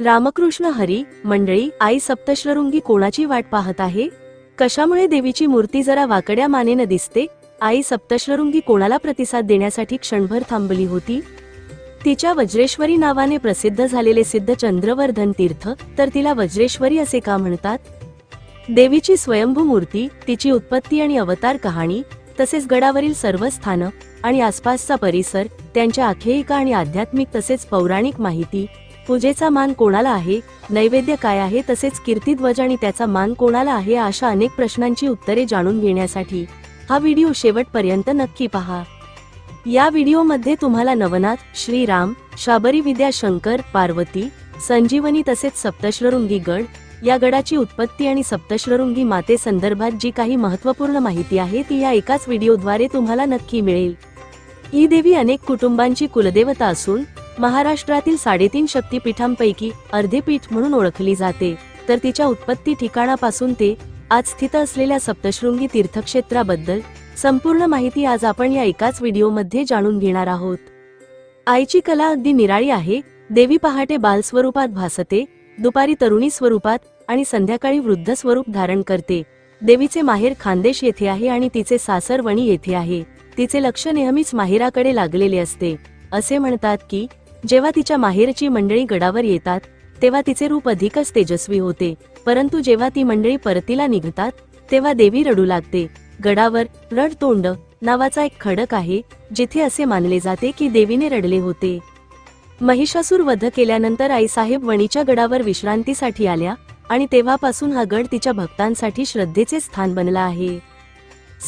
रामकृष्ण हरी मंडळी आई सप्तश्रृंगी कोणाची वाट पाहत आहे? कशामुळे देवीची मूर्ती जरा वाकड्या मानेनं दिसते? आई सप्तश्रृंगी कोणाला प्रतिसाद देण्यासाठी क्षणभर थांबली होती? तिच्या वज्रेश्वरी नावाने प्रसिद्ध झालेले सिद्ध चंद्रवर्धन तीर्थ तर तिला वज्रेश्वरी असे का म्हणतात? देवीची स्वयंभू मूर्ती तिची उत्पत्ती आणि अवतार कहाणी तसेच गडावरील सर्व स्थानं आणि आसपासचा परिसर त्यांच्या आख्यायिका आणि आध्यात्मिक तसेच पौराणिक माहिती पूजेचा मान कोणाला आहे? नैवेद्य काय आहे? तसेच कीर्तिध्वज आणि त्याचा मान कोणाला आहे? अशा अनेक प्रश्नांची उत्तरे जाणून घेण्यासाठी हा व्हिडिओ शेवटपर्यंत नक्की पहा. या व्हिडिओमध्ये तुम्हाला नवनाथ श्रीराम शाबरी विद्या शंकर पार्वती संजीवनी तसेच सप्तश्रृंगी गड या गडाची उत्पत्ती आणि सप्तश्रृंगी माते संदर्भात जी काही महत्त्वपूर्ण माहिती आहे ती या एकाच व्हिडिओद्वारे तुम्हाला नक्की मिळेल. ही देवी अनेक कुटुंबांची कुलदेवता असून महाराष्ट्रातील साडेतीन शक्तीपीठांपैकी अर्धे पीठ म्हणून ओळखली जाते. तर तिच्या उत्पत्ती ठिकाणापासून ते आज स्थित असलेल्या सप्तशृंगी तीर्थक्षेत्राबद्दल संपूर्ण माहिती आज आपण या एकाच व्हिडिओमध्ये जाणून घेणार आहोत. आईची कला अगदी निराळी आहे. देवी पहाटे बाल स्वरूपात भासते दुपारी तरुणी स्वरूपात आणि संध्याकाळी वृद्ध स्वरूप धारण करते. देवीचे माहेर खानदेश येथे आहे आणि तिचे सासर वणी येथे आहे. तिचे लक्ष नेहमीच माहेराकडे लागलेले असते. असे म्हणतात की जेव्हा तिच्या माहेरची मंडळी गडावर येतात तेव्हा तिचे रूप अधिकच तेजस्वी होते. परंतु जेव्हा ती मंडळी परतीला निघतात तेव्हा देवी रडू लागते. गडावर रडतोंड नावाचा एक खडक आहे जिथे असे मानले जाते की देवीने रडले होते. महिषासूर वध केल्यानंतर आईसाहेब वणीच्या गडावर विश्रांतीसाठी आल्या आणि तेव्हापासून हा गड तिच्या भक्तांसाठी श्रद्धेचे स्थान बनला आहे.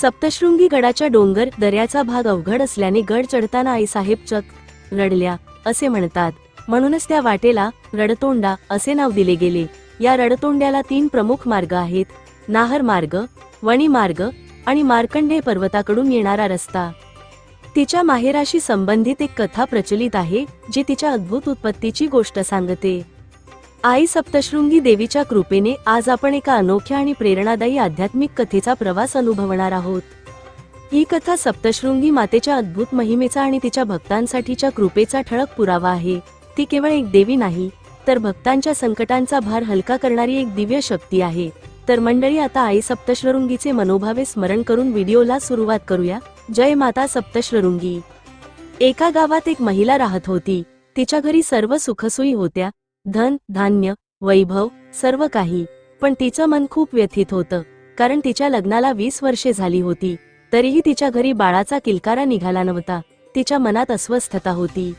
सप्तशृंगी गडाच्या डोंगर दऱ्याचा भाग अवघड असल्याने गड चढताना आईसाहेब चक रडल्या. असे म्हणतात. म्हणूनच त्या वाटेला रडतोंडा असे नाव दिले गेले. या रडतोंड्याला तीन प्रमुख मार्ग आहेत. नाहर मार्ग वणी मार्ग आणि मार्कंडेय पर्वताकडून येणारा रस्ता. तिच्या माहेराशी संबंधित एक कथा प्रचलित आहे जी तिच्या अद्भुत उत्पत्तीची गोष्ट सांगते. आई सप्तशृंगी देवीच्या कृपेने आज आपण एका अनोख्या आणि प्रेरणादायी आध्यात्मिक कथेचा प्रवास अनुभवणार आहोत. ही कथा सप्तशृंगी मातेच्या अद्भुत महिमेचा आणि तिच्या भक्तांसाठीच्या कृपेचा ठळक पुरावा आहे. ती केवळ एक देवी नाही तर भक्तांच्या संकटांचा भार हलका करणारी एक दिव्य शक्ती आहे. तर मंडळी आता आई सप्तशृंगीचे मनोभावे स्मरण करून व्हिडिओला सुरुवात करूया. जय माता सप्तशृंगी. एका गावात एक महिला राहत होती. तिच्या घरी सर्व सुखसोयी होत्या. धन धान्य वैभव सर्व काही. पण तिचं मन खूप व्यथित होतं कारण तिच्या लग्नाला वीस वर्षे झाली होती. तरीही तिच्या घरी बाळाचा किलकारा निघाला नव्हता. तिच्या मनात अस्वस्थता होती.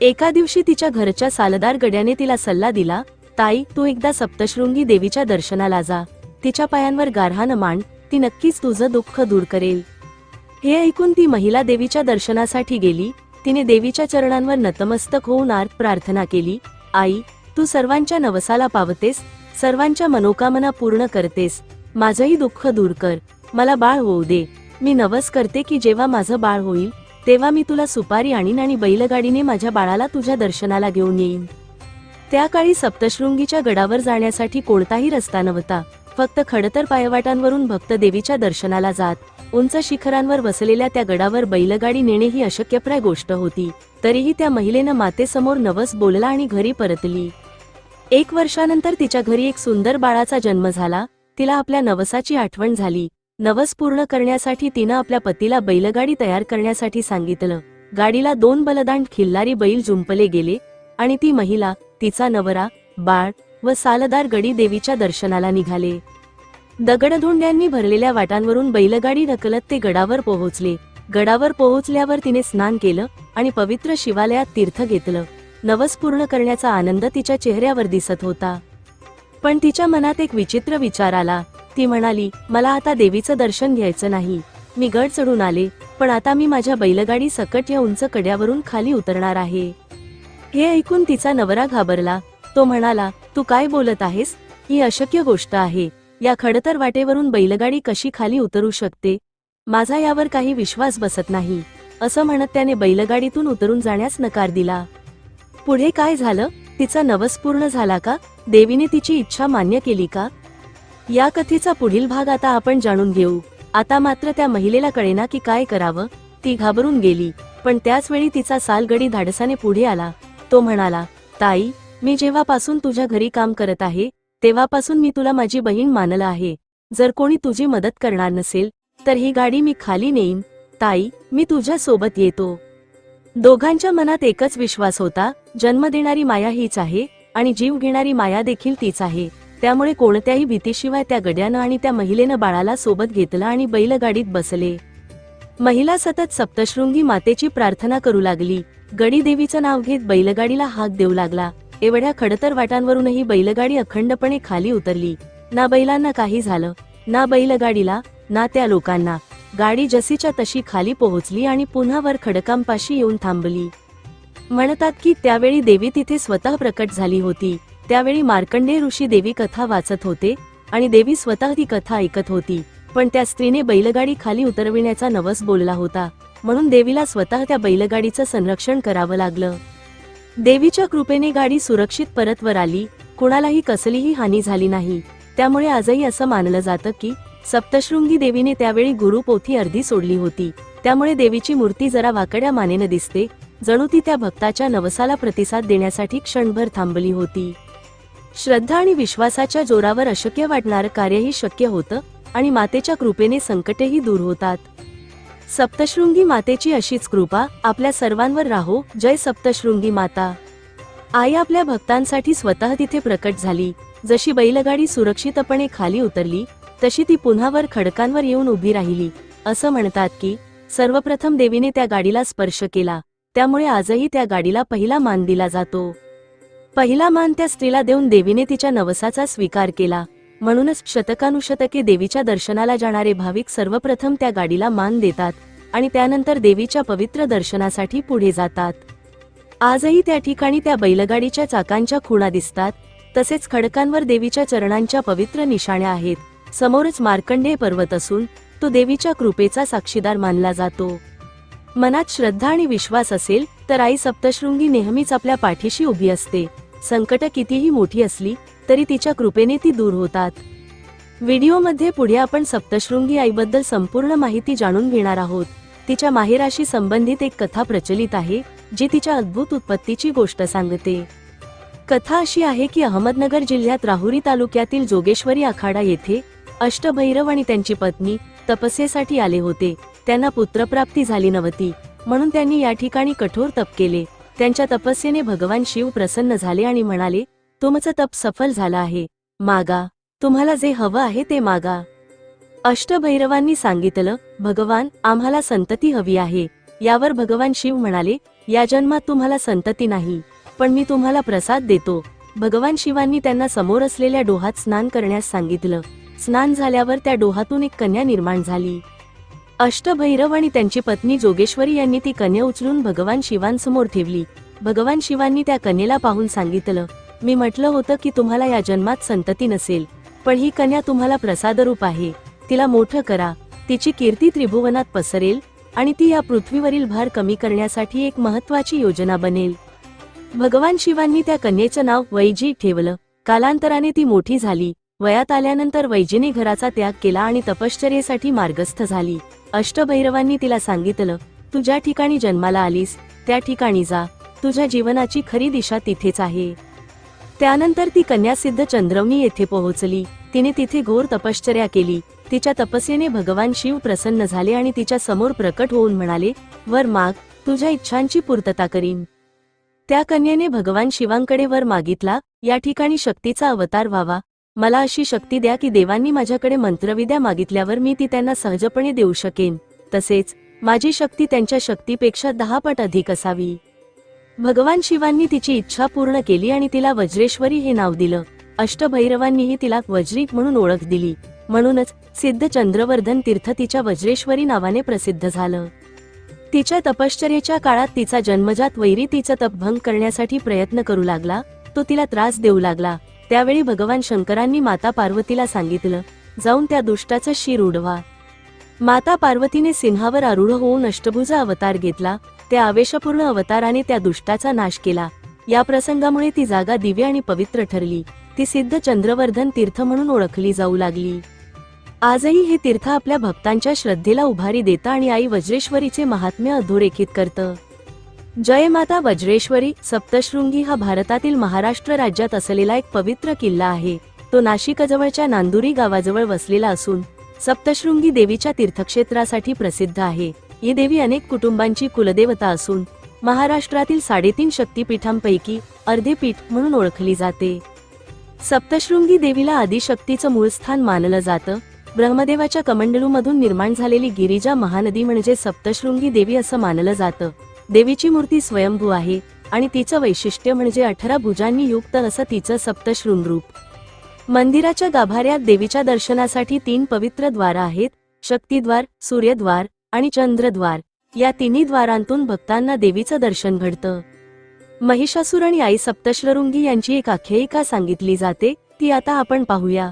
एका दिवशी तिच्या घरच्या सालदार गड्याने तिला सल्ला दिला ताई तू एकदा सप्तशृंगी देवीच्या दर्शनाला जा. तिच्या पायांवर गारहानं मांड. ती नक्कीच तुझं दुःख दूर करेल. हे ऐकून ती महिला देवीच्या दर्शनासाठी गेली. तिने देवीच्या चरणांवर नतमस्तक होऊन प्रार्थना केली आई तू सर्वांच्या नवसाला पावतेस सर्वांच्या मनोकामना पूर्ण करतेस. माझंही दुःख दूर कर. मला बाळ होऊ दे. मी नवस करते की जेव्हा माझं बाळ होईल तेव्हा मी तुला सुपारी आणीन आणि बैलगाडीने माझ्या बाळाला तुझ्या दर्शनाला घेऊन येईन. त्या काळी सप्तशृंगीच्या गडावर जाण्यासाठी कोणताही रस्ता नव्हता फक्त खडतर पायवाटांवरून भक्त देवीच्या दर्शनाला जात उंच शिखरांवर वसलेल्या त्या गडावर बैलगाडी नेणे ही अशक्यप्राय गोष्ट होती तरीही त्या महिलेनं मातेसमोर नवस बोलला आणि घरी परतली. एक वर्षानंतर तिच्या घरी एक सुंदर बाळाचा जन्म झाला तिला आपल्या नवसाची आठवण झाली. नवस पूर्ण करण्यासाठी तिनं आपल्या पतीला बैलगाडी तयार करण्यासाठी सांगितलं. गाडीला दोन बलदांड खिल्लारी बैल जुंपले गेले आणि ती महिला तिचा नवरा बाळ व सालदार गडी देवीच्या दर्शनाला निघाले. दगडधोंड्यांनी भरलेल्या वाटांवरून बैलगाडी ढकलत ते गडावर पोहोचले. गडावर पोहोचल्यावर तिने स्नान केलं आणि पवित्र शिवालयात तीर्थ घेतलं. नवस पूर्ण करण्याचा आनंद तिच्या चेहऱ्यावर दिसत होता. पण तिच्या मनात एक विचित्र विचार आला. ती म्हणाली मला आता देवीचं दर्शन घ्यायचं नाही. मी गड चढून आले पण आता मी माझ्या बैलगाडी सकट या उंच कड्यावरून खाली उतरणार आहे. हे ऐकून तिचा नवरा घाबरला. तो म्हणाला तू काय बोलत आहेस? ही अशक्य गोष्ट आहे. या खडतर वाटेवरून बैलगाडी कशी खाली उतरू शकते? माझा यावर काही विश्वास बसत नाही. असं म्हणत त्याने बैलगाडीतून उतरून जाण्यास नकार दिला. पुढे काय झालं? तिचा नवस पूर्ण झाला का? देवीने तिची इच्छा मान्य केली का? या कथेचा पुढील भाग आता आपण जाणून घेऊ. आता मात्र त्या महिलेला कळेना की काय करावं ती घाबरून गेली. पण त्याच वेळी तिचा सालगडी धाडसाने पुढे आला. तो म्हणाला ताई मी जेव्हापासून तुझ्या घरी काम करत आहे तेव्हापासून मी तुला माझी बहीण मानलं आहे. जर कोणी तुझी मदत करणार नसेल तर ही गाडी मी खाली नेईन. ताई मी तुझ्या सोबत येतो. दोघांच्या मनात एकच विश्वास होता जन्म देणारी माया हीच आहे आणि जीव घेणारी माया देखील तीच आहे. त्यामुळे कोणत्याही भीतीशिवाय त्या गड्यानं आणि त्या महिलेनं बाळाला सोबत घेतलं आणि बैलगाडीत बसले. महिला सतत सप्तशृंगी मातेची प्रार्थना करू लागली. गडी देवीचं नाव घेत बैलगाडीला हाक देऊ लागला. एवढ्या खडतर वाटांवरूनही बैलगाडी अखंडपणे खाली उतरली. ना बैलांना काही झालं ना बैलगाडीला ना त्या लोकांना. गाडी जशीच्या तशी खाली पोहोचली आणि पुन्हा वर खडकांपाशी येऊन थांबली. म्हणतात की त्यावेळी देवी तिथे स्वतः प्रकट झाली होती. त्यावेळी मार्कंडे ऋषी देवी कथा वाचत होते आणि देवी स्वतः ती कथा ऐकत होती. पण त्या स्त्रीने बैलगाडी खाली उतरविण्याचा नवस बोलला होता. म्हणून देवीला स्वतः त्या बैलगाडीचं संरक्षण करावं लागलं. देवीच्या कृपेने गाडी सुरक्षित परत वर आली. कुणालाही कसलीही हानी झाली नाही. त्यामुळे आजही असं मानलं जातं की सप्तशृंगी देवीने त्यावेळी गुरुपोथी अर्धी सोडली होती. त्यामुळे देवीची मूर्ती जरा वाकड्या मानेनं दिसते. जणू ती त्या भक्ताच्या नवसाला प्रतिसाद देण्यासाठी क्षणभर थांबली होती. श्रद्धा आणि विश्वासाच्या जोरावर अशक्य वाटणारं कार्यही शक्य होतं आणि मातेच्या कृपेने संकटेही दूर होतात. सप्तशृंगी मातेची अशीच कृपा आपल्या सर्वांवर राहो. जय सप्तशृंगी माता. आई आपल्या भक्तांसाठी स्वतः तिथे प्रकट झाली. जशी बैलगाडी सुरक्षितपणे खाली उतरली तशी ती पुन्हा वर खडकांवर येऊन उभी राहिली. असं म्हणतात की सर्वप्रथम देवीने त्या गाडीला स्पर्श केला. त्यामुळे आजही त्या गाडीला पहिला मान दिला जातो. पहिला मान त्या स्त्रीला देऊन देवीने तिच्या नवसाचा स्वीकार केला. म्हणूनच शतकानुशतके देवीच्या दर्शनाला जाणारे भाविक सर्वप्रथम त्या गाडीला मान देतात आणि त्यानंतर देवीच्या पवित्र दर्शनासाठी पुढे जातात. आजही त्या ठिकाणी त्या बैलगाडीच्या चाकांच्या खुणा दिसतात तसेच खडकांवर देवीच्या चरणांच्या पवित्र निशाण्या आहेत. समोरच मार्कंडेय पर्वत असून तो देवीच्या कृपेचा साक्षीदार मानला जातो. मनात श्रद्धा आणि विश्वास असेल तर आई सप्तशृंगी नेहमीच आपल्या पाठीशी उभी असते. संकट कितीही मोठी असली तरी तिच्या कृपेने ती दूर होतात. व्हिडिओमध्ये पुढे आपण सप्तशृंगी आईबद्दल संपूर्ण माहिती जाणून घेणार आहोत. तिच्या माहेराशी संबंधित एक कथा प्रचलित आहे जी तिच्या अद्भुत उत्पत्तीची गोष्ट सांगते. कथा अशी आहे की अहमदनगर जिल्ह्यात राहुरी तालुक्यातील जोगेश्वरी आखाडा येथे अष्टभैरव आणि त्यांची पत्नी तपस्येसाठी आले होते. त्यांना पुत्रप्राप्ती झाली नव्हती म्हणून त्यांनी या ठिकाणी कठोर तप केले. त्यांच्या तपस्येने भगवान शिव प्रसन्न झाले आणि म्हणाले तुमचं तप सफल झालं आहे. मागा. तुम्हाला जे हवं आहे ते मागा. अष्टभैरवांनी सांगितलं भगवान आम्हाला संतती हवी आहे. यावर भगवान शिव म्हणाले या जन्मात तुम्हाला संतती नाही पण मी तुम्हाला प्रसाद देतो. भगवान शिवांनी त्यांना समोर असलेल्या डोहात स्नान करण्यास सांगितलं. स्नान झाल्यावर त्या डोहातून एक कन्या निर्माण झाली. अष्टभैरव आणि त्यांची पत्नी जोगेश्वरी यांनी ती कन्या उचलून भगवान शिवांसमोर ठेवली. भगवान शिवांनी त्या कन्येला पाहून सांगितलं मी म्हटलं होतं की तुम्हाला या जन्मात संतती नसेल पण ही कन्या तुम्हाला प्रसादरूप आहे. तिला मोठं करा तिची कीर्ती त्रिभुवनात पसरेल आणि ती या पृथ्वीवरील भार कमी करण्यासाठी एक महत्वाची योजना बनेल. भगवान शिवांनी त्या कन्येचं नाव वैजी ठेवलं. कालांतराने ती मोठी झाली. वयात आल्यानंतर वैजीने घराचा त्याग केला आणि तपश्चर्येसाठी मार्गस्थ झाली. अष्टभैरवांनी तिला सांगितलं तू ज्या ठिकाणी जन्माला आलीस त्या ठिकाणी जा. तुझ्या जीवनाची खरी दिशा तिथेच आहे. त्यानंतर ती कन्यासिद्ध चंद्रवणी येथे पोहोचली. तिने तिथे घोर तपश्चर्या केली. तिच्या तपस्येने भगवान शिव प्रसन्न झाले आणि तिच्या समोर प्रकट होऊन म्हणाले वर माग तुझ्या इच्छांची पूर्तता करीन. त्या कन्येने भगवान शिवांकडे वर मागितला या ठिकाणी शक्तीचा अवतार व्हावा मला अशी शक्ती द्या की देवांनी माझ्याकडे मंत्रविद्या मागितल्यावर मी ती त्यांना सहजपणे देऊ शकेन. तसेच माझी शक्ती त्यांच्या शक्तीपेक्षा दहा पट अधिक असावी. भगवान शिवांनी तिची इच्छा पूर्ण केली आणि तिला वज्रेश्वरी हे नाव दिलं. अष्टभैरवांनीही तिला वज्रिक म्हणून ओळख दिली. म्हणूनच सिद्ध चंद्रवर्धन तीर्थ तिच्या वज्रेश्वरी नावाने प्रसिद्ध झालं. तिच्या तपश्चर्येच्या काळात तिचा जन्मजात वैरी तिचं तपभंग करण्यासाठी प्रयत्न करू लागला तो तिला त्रास देऊ लागला. त्यावेळी भगवान शंकरांनी माता पार्वतीला सांगितलं जाऊन त्या दुष्टाचं शिर उडवा. माता पार्वतीने सिंहावर आरूढ होऊन अष्टभुजा अवतार घेतला त्या आवेशपूर्ण अवताराने त्या दुष्टाचा नाश केला. या प्रसंगामुळे ती जागा दिव्य आणि पवित्र ठरली. ती सिद्ध चंद्रवर्धन तीर्थ म्हणून ओळखली जाऊ लागली. आजही हे तीर्थ आपल्या भक्तांच्या श्रद्धेला उभारी देतं आणि आई वज्रेश्वरीचे महात्म्य अधोरेखित करतं. जयमाता वज्रेश्वरी सप्तशृंगी हा भारतातील महाराष्ट्र राज्यात असलेला एक पवित्र किल्ला आहे. तो नाशिकजवळच्या नांदुरी गावाजवळ वसलेला असून सप्तशृंगी देवीच्या तीर्थक्षेत्रासाठी प्रसिद्ध आहे. ही देवी अनेक कुटुंबांची कुलदेवता असून महाराष्ट्रातील साडेतीन शक्तीपीठांपैकी अर्धे पीठ म्हणून ओळखली जाते. सप्तशृंगी देवीला आदिशक्तीचं मूळ स्थान मानलं जातं. ब्रह्मदेवाच्या कमंडलूमधून निर्माण झालेली गिरिजा महानदी म्हणजे सप्तशृंगी देवी असं मानलं जातं. देवीची मूर्ती स्वयंभू आहे आणि तिचं वैशिष्ट्य म्हणजे अठरा भुजांनी युक्त असं तिचं सप्तशृंगरूप. मंदिराच्या गाभाऱ्यात देवीच्या दर्शनासाठी तीन पवित्र द्वार आहेत शक्तिद्वार सूर्यद्वार आणि चंद्रद्वार. या तिन्ही द्वारांतून भक्तांना देवीचं दर्शन घडतं. महिषासूर आणि आई सप्तशृंगी यांची एक आख्यायिका सांगितली जाते ती आता आपण पाहूया.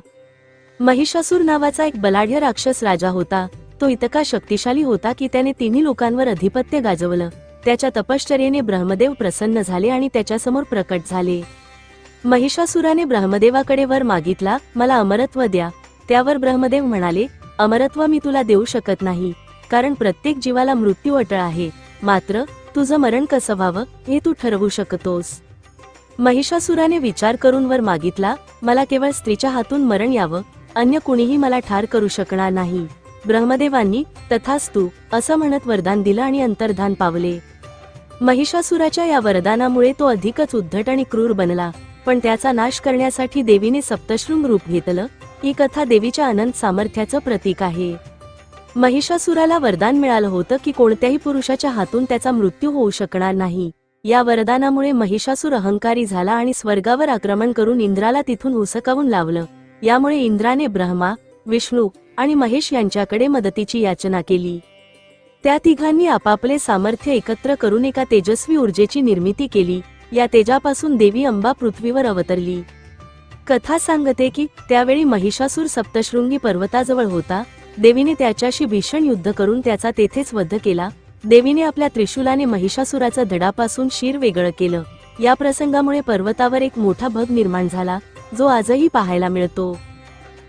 महिषासूर नावाचा एक बलाढ्य राक्षस राजा होता तो इतका शक्तिशाली होता की त्याने तिन्ही लोकांवर अधिपत्य गाजवलं. त्याच्या तपश्चर्येने ब्रह्मदेव प्रसन्न झाले आणि त्याच्यासमोर प्रकट झाले. महिषासुराने ब्रह्मदेवाकडे वर मागितला मला अमरत्व द्या. त्यावर ब्रह्मदेव म्हणाले अमरत्व मी तुला देऊ शकत नाही कारण प्रत्येक जीवाला मृत्यू अटळ आहे. मात्र तुझं मरण कसं व्हावं हे तू ठरवू शकतोस. महिषासुराने विचार करून वर मागितला मला केवळ स्त्रीच्या हातून मरण यावं अन्य कुणीही मला ठार करू शकणार नाही. ब्रह्मदेवांनी तथास्तू असं म्हणत वरदान दिलं आणि अंतर्धान पावले. महिषासुराच्या या वरदानामुळे तो अधिकच उद्धट आणि क्रूर बनला. पण त्याचा नाश करण्यासाठी देवीने सप्तशृंग रूप घेतलं. ही कथा देवीच्या अनंत सामर्थ्याचं प्रतीक आहे. महिषासुराला वरदान मिळालं होतं की कोणत्याही पुरुषाच्या हातून त्याचा मृत्यू होऊ शकणार नाही. या वरदानामुळे महिषासूर अहंकारी झाला आणि स्वर्गावर आक्रमण करून इंद्राला तिथून हुसकावून लावलं. यामुळे इंद्राने ब्रह्मा विष्णू आणि महेश यांच्याकडे मदतीची याचना केली. त्या तिघांनी आपापले सामर्थ्य एकत्र करून एका तेजस्वी ऊर्जेची निर्मिती केली. या तेजापासून देवी अंबा पृथ्वीवर अवतरली. कथा सांगते की त्यावेळी महिषासूर सप्तशृंगी पर्वताजवळ होता. देवीने त्याच्याशी भीषण युद्ध करून त्याचा तेथेच वध केला. देवीने आपल्या त्रिशूलाने महिषासुराचा धडापासून शिर वेगळं केलं. या प्रसंगामुळे पर्वतावर एक मोठा भग निर्माण झाला जो आजही पाहायला मिळतो.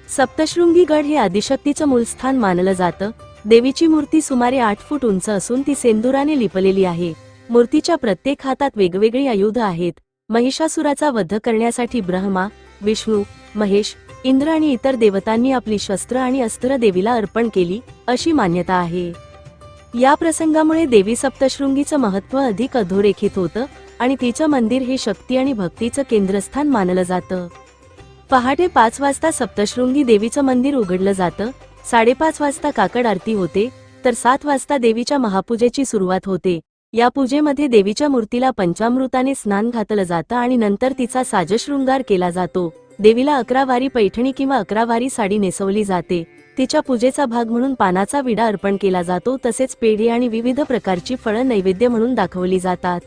सप्तशृंगी गड हे आदिशक्तीचं मूलस्थान मानलं जातं. देवीची मूर्ती सुमारे आठ फूट उंच असून ती सेंदुराने लिपलेली आहे. मूर्तीच्या प्रत्येक हातात वेगवेगळी आयुध आहेत. महिषासुराचा वध करण्यासाठी ब्रह्मा विष्णू महेश इंद्र आणि इतर देवतांनी आपली शस्त्र आणि अस्त्र देवीला अर्पण केली अशी मान्यता आहे. या प्रसंगामुळे देवी सप्तशृंगीचं महत्त्व अधिक अधोरेखित होतं आणि तिचं मंदिर हे शक्ती आणि भक्तीचं केंद्रस्थान मानलं जातं. पहाटे पाच वाजता सप्तशृंगी देवीचं मंदिर उघडलं जातं साडेपाच वाजता काकड आरती होते तर सात वाजता देवीच्या महापूजेची सुरुवात होते. या पूजेमध्ये देवीच्या मूर्तीला पंचामृताने स्नान घातलं जातं आणि नंतर तिचा साजशृंगार केला जातो. देवीला अकरा वारी पैठणी किंवा अकरा वारी साडी नेसवली जाते. तिच्या पूजेचा भाग म्हणून पानाचा विडा अर्पण केला जातो तसेच पेढे आणि विविध प्रकारची फळं नैवेद्य म्हणून दाखवली जातात.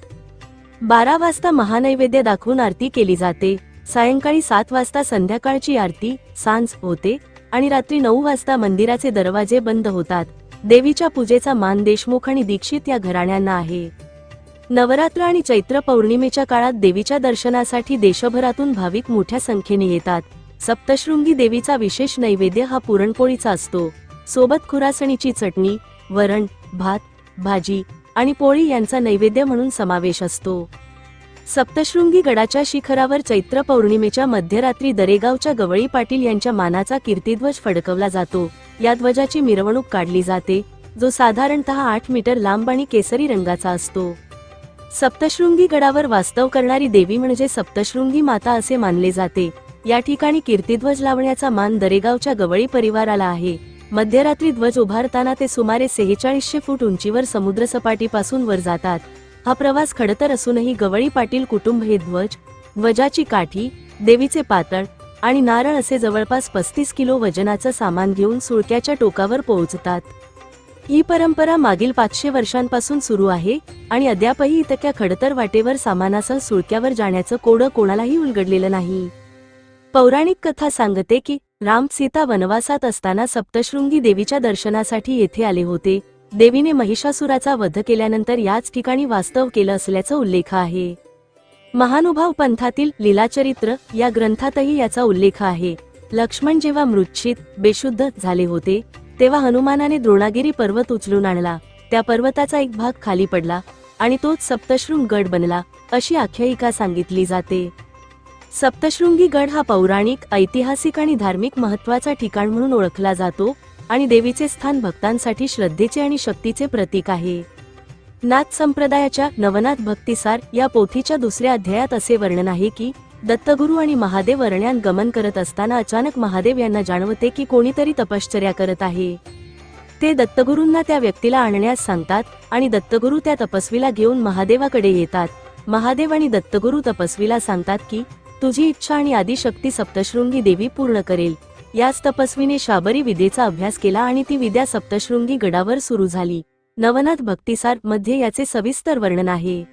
बारा वाजता महानैवेद्य दाखवून आरती केली जाते. सायंकाळी सात वाजता संध्याकाळची आरती सांज होते. आणि रात्री नऊ वाजता मंदिराचे दरवाजे बंद होतात. देवीच्या पूजेचा मान देशमुख आणि दीक्षित या घराण्यांना आहे. नवरात्र आणि चैत्र पौर्णिमेच्या काळात देवीच्या दर्शनासाठी देशभरातून भाविक मोठ्या संख्येने येतात. सप्तशृंगी देवीचा विशेष नैवेद्य हा पुरणपोळीचा असतो. सोबत खुरासणीची चटणी वरण भात भाजी आणि पोळी यांचा नैवेद्य म्हणून समावेश असतो. सप्तशृंगी गडाच्या शिखरावर चैत्र पौर्णिमेच्या मध्यरात्री दरेगावच्या गवळी पाटील यांच्या मानाचा कीर्तिध्वज फडकवला जातो. या ध्वजाची मिरवणूक काढली जाते जो साधारणतः आठ मीटर लांब आणि केसरी रंगाचा असतो. सप्तशृंगी गडावर वास्तव करणारी देवी म्हणजे सप्तशृंगी माता असे मानले जाते. या ठिकाणी कीर्तिध्वज लावण्याचा मान दरेगावच्या गवळी परिवाराला आहे. मध्यरात्री ध्वज उभारताना ते सुमारे सेहेचाळीसशे फूट उंचीवर समुद्रसपाटीपासून वर जातात. हा प्रवास खडतर असूनही गवळी पाटील कुटुंब हे ध्वज वजाची काठी देवीचे पातळ आणि नारळ असे जवळपास पस्तीस किलो वजनाचं सामान घेऊन सुळक्याच्या टोकावर पोहोचतात. ही परंपरा मागील पाचशे वर्षांपासून सुरू आहे आणि अद्यापही इतक्या खडतर वाटेवर सामानासह सुळक्यावर जाण्याचं कोडं कोणालाही उलगडलेलं नाही. पौराणिक कथा सांगते की राम सीता वनवासात असताना सप्तशृंगी देवीच्या दर्शनासाठी येथे आले होते. देवीने महिषासुराचा वध केल्यानंतर याच ठिकाणी वास्तव केलं असल्याचा उल्लेख आहे. महानुभाव पंथातील लीलाचरित्र या ग्रंथातही याचा उल्लेख आहे. लक्ष्मण जेव्हा मृच्छित बेशुद्ध झाले होते तेव्हा हनुमानाने द्रोणागिरी पर्वत उचलून आणला. त्या पर्वताचा एक भाग खाली पडला आणि तोच सप्तशृंग गड बनला अशी आख्यायिका सांगितली जाते. सप्तशृंगी गड हा पौराणिक ऐतिहासिक आणि धार्मिक महत्त्वाचा ठिकाण म्हणून ओळखला जातो आणि देवीचे स्थान भक्तांसाठी श्रद्धेचे आणि शक्तीचे प्रतीक आहे. नाथ संप्रदायाच्या नवनाथ भक्तिसार या पोथीच्या दुसऱ्या अध्यायात असे वर्णन आहे की दत्तगुरु आणि महादेव अरण्यात गमन करत असताना अचानक महादेव यांना जाणवते की कोणीतरी तपश्चर्या करत आहे. ते दत्तगुरूंना त्या व्यक्तीला आणण्यास सांगतात आणि दत्तगुरु त्या तपस्वीला घेऊन महादेवाकडे येतात. महादेव आणि दत्तगुरु तपस्वीला सांगतात की तुझी इच्छा आणि आदिशक्ती सप्तशृंगी देवी पूर्ण करेल. याच तपस्वीने शाबरी विद्येचा अभ्यास केला आणि ती विद्या सप्तशृंगी गडावर सुरू झाली. नवनाथ भक्तिसारमध्ये याचे सविस्तर वर्णन आहे.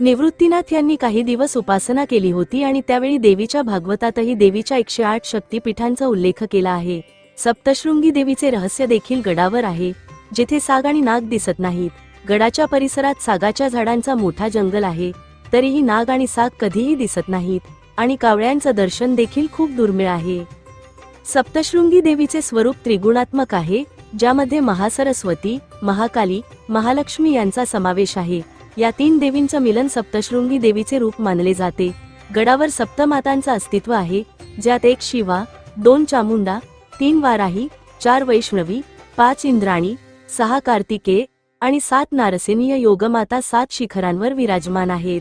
निवृत्तीनाथ यांनी काही दिवस उपासना केली होती आणि त्यावेळी देवीच्या भागवतातही देवीच्या एकशे आठ शक्तीपीठांचा उल्लेख केला आहे. सप्तशृंगी देवीचे रहस्य देखील गडावर आहे जिथे साग आणि नाग दिसत नाहीत. गडाच्या परिसरात सागाच्या झाडांचा मोठा जंगल आहे तरीही नाग आणि साग कधीही दिसत नाहीत आणि कावळ्यांचं दर्शन देखील खूप दुर्मिळ आहे. सप्तशृंगी देवीचे स्वरूप त्रिगुणात्मक आहे ज्यामध्ये महासरस्वती महाकाली महालक्ष्मी यांचा समावेश आहे. या तीन देवींचं मिलन सप्तशृंगी देवीचे रूप मानले जाते. गडावर सप्तमातांचं अस्तित्व आहे ज्यात एक शिवा दोन चामुंडा तीन वाराही चार वैष्णवी पाच इंद्राणी सहा कार्तिके आणि सात नारसिनीय योगमाता सात शिखरांवर विराजमान आहेत.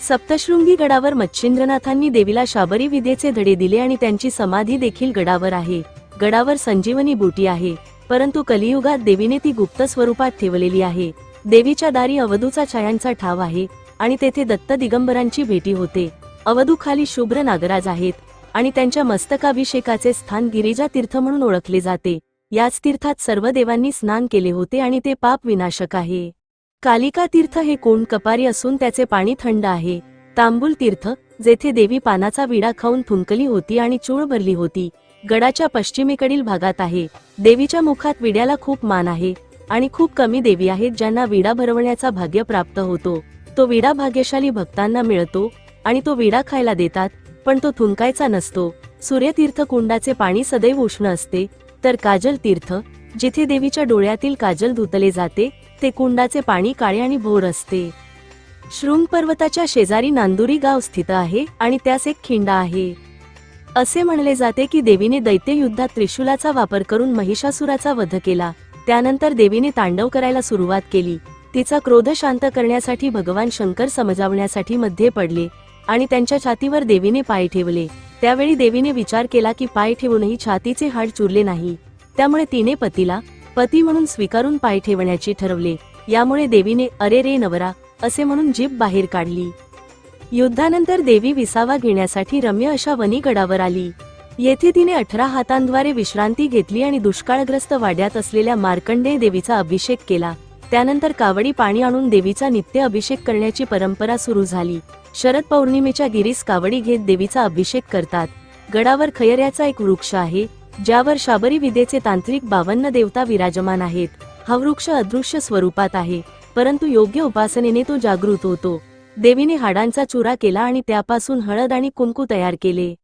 सप्तशृंगी गडावर मच्छिंद्रनाथांनी देवीला शाबरी विद्येचे धडे दिले आणि त्यांची समाधी देखील गडावर आहे. गडावर संजीवनी बुटी आहे परंतु कलियुगात देवीने ती गुप्त स्वरूपात ठेवलेली आहे. देवीच्या दारी अवधूचा छायांचा ठाव आहे आणि तेथे दत्त दिगंबरांची भेटी होते. अवधू खाली शुभ्र नागराज आहेत आणि त्यांच्या मस्तकाभिषेकाचे स्थान गिरिजा तीर्थ म्हणून ओळखले जाते. याच तीर्थात सर्व देवांनी स्नान केले होते आणि ते पाप विनाशक आहे. कालिका तीर्थ हे कोंड कपारी असून त्याचे पाणी थंड आहे. तांबूल तीर्थ जेथे देवी पानाचा विडा खाऊन थुंकली होती आणि चूळ भरली होती गडाच्या पश्चिमेकडील भागात आहे. देवीच्या मुखात विड्याला खूप मान आहे आणि खूप कमी देवी आहेत ज्यांना विडा भरवण्याचा भाग्य प्राप्त होतो. तो विडा भाग्यशाली भक्तांना मिळतो आणि तो विडा खायला देतात पण तो थुंकायचा नसतो. सूर्यतीर्थ कुंडाचे पाणी सदैव उष्ण असते तर काजल तीर्थ जिथे देवीच्या डोळ्यातील काजल धुतले जाते ते कुंडाचे पाणी काळे आणि भोर असते. शृंग पर्वताच्या शेजारी नांदुरी गाव स्थित आहे आणि त्यास एक खिंडा आहे. असे म्हणले जाते की देवीने दैत्य युद्धात त्रिशूलाचा वापर करून महिषासुराचा वध केला. त्यानंतर देवीने तांडव करायला सुरुवात केली. तिचा क्रोध शांत करण्यासाठी भगवान शंकर समजावण्यासाठी मध्ये पडले आणि त्यांच्या छातीवर देवीने पाय ठेवले. त्यावेळी देवीने विचार केला की पाय ठेवूनही छातीचे हाड चुरले नाही. त्यामुळे तिने पतीला पती म्हणून स्वीकारून पाय ठेवण्याचे ठरवले. यामुळे देवीने अरे रे नवरा असे म्हणून जीभ बाहेर काढली. युद्धानंतर देवी विसावा घेण्यासाठी रम्य अशा वनीगडावर आली. येथे तिने अठरा हातांद्वारे विश्रांती घेतली आणि दुष्काळग्रस्त वाड्यात असलेल्या मार्कंडेय देवीचा अभिषेक केला. त्यानंतर कावडी पाणी आणून देवीचा नित्य अभिषेक करण्याची परंपरा सुरू झाली. शरद पौर्णिमेच्या गिरीस कावडी घेत देवीचा अभिषेक करतात. गडावर खयऱ्याचा एक वृक्ष आहे ज्यावर शाबरी विदेचे तांत्रिक बावन्न देवता विराजमान आहेत. हा वृक्ष अदृश्य स्वरूपात आहे परंतु योग्य उपासनेने तो जागृत होतो. देवीने हाडांचा चुरा केला आणि त्यापासून हळद आणि कुंकू तयार केले.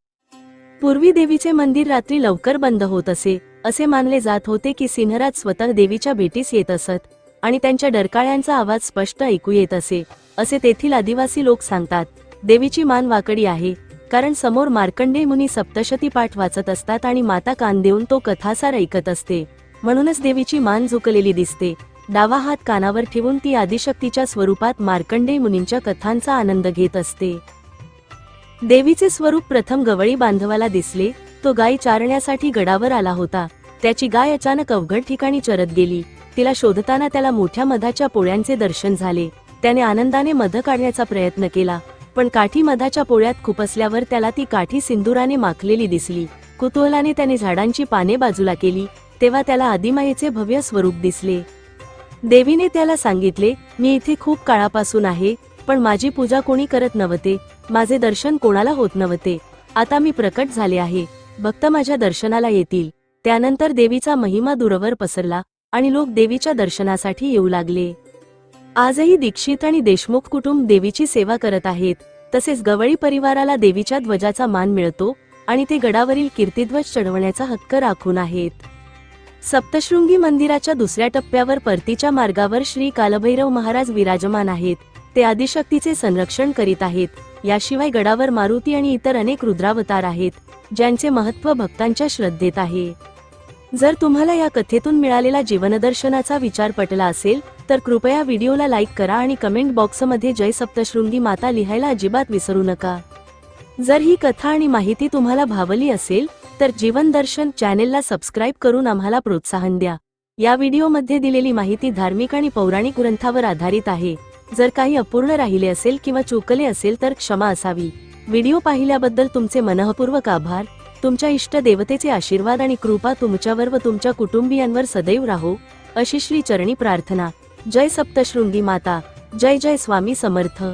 पूर्वी देवीचे मंदिर रात्री लवकर बंद होत असे असे मानले जात होते की सिंहराज स्वतः देवीच्या भेटीस येत असत आणि त्यांच्या डरकाळ्यांचा आवाज स्पष्ट ऐकू येत असे असे तेथील आदिवासी लोक सांगतात. देवीची मान वाकडी आहे कारण समोर मार्कंडे मुनी सप्तशती पाठ वाचत असतात आणि माता कान देऊन तो कथासार ऐकत असते. म्हणूनच देवीची मान झुकलेली दिसते. डावा हात कानावर ठेवून ती आदिशक्तीच्या स्वरूपात मार्कंडे मुनींच्या कथांचा आनंद घेत असते. देवीचे स्वरूप प्रथम गवळी बांधवाला दिसले तो गाय चारण्यासाठी गडावर आला होता. त्याची गाय अचानक अवघड ठिकाणी चरत गेली. तिला शोधताना त्याला मोठ्या मधाच्या पोळ्यांचे दर्शन झाले. त्याने आनंदाने मध काढण्याचा प्रयत्न केला. पण काठी मधाच्या पोळ्यात खुपसल्यावर त्याला ती काठी सिंदुराने माखलेली दिसली. कुतूहलाने त्याने झाडांची पाने बाजूला केली तेव्हा त्याला आदिमायेचे भव्य स्वरूप दिसले. देवीने त्याला सांगितले मी इथे खूप काळापासून आहे पण माझी पूजा कोणी करत नव्हते माझे दर्शन कोणाला होत नव्हते. आता मी प्रकट झाले आहे. भक्त माझ्या दर्शनाला येतील. त्यानंतर देवीचा महिमा दूरवर पसरला आणि लोक देवीच्या दर्शनासाठी येऊ लागले. आजही दीक्षित आणि देशमुख कुटुंब देवीची सेवा करत आहेत. तसेच गवळी परिवाराला देवीच्या ध्वजाचा मान मिळतो आणि ते गडावरील कीर्तिध्वज चढवण्याचा हक्क राखून आहेत. सप्तशृंगी मंदिराच्या दुसऱ्या टप्प्यावर परतीच्या मार्गावर श्री कालभैरव महाराज विराजमान आहेत. ते आदिशक्तीचे संरक्षण करीत आहेत. याशिवाय गडावर मारुती आणि इतर अनेक रुद्रावतार आहेत ज्यांचे महत्त्व भक्तांच्या श्रद्धेत आहे. जर तुम्हाला या कथेतून मिळालेला जीवनदर्शनाचा विचार पटला असेल तर कृपया व्हिडिओला लाईक करा आणि कमेंट बॉक्समध्ये जय सप्तशृंगी माता लिहायला अजिबात विसरू नका. जर ही कथा आणि माहिती तुम्हाला भावली असेल तर जीवनदर्शन चॅनेलला सबस्क्राईब करून आम्हाला प्रोत्साहन द्या. या व्हिडिओमध्ये दिलेली माहिती धार्मिक आणि पौराणिक ग्रंथावर आधारित आहे. जर काही अपूर्ण राहिले असेल किंवा चुकले असेल तर क्षमा असावी. व्हिडिओ पाहिल्याबद्दल तुमचे मनःपूर्वक आभार. तुमच्या इष्ट देवतेचे आशीर्वाद आणि कृपा तुमच्यावर व तुमच्या कुटुंबियांवर सदैव राहो अशी श्री चरणी प्रार्थना. जय सप्तशृंगी माता. जय जय स्वामी समर्थ.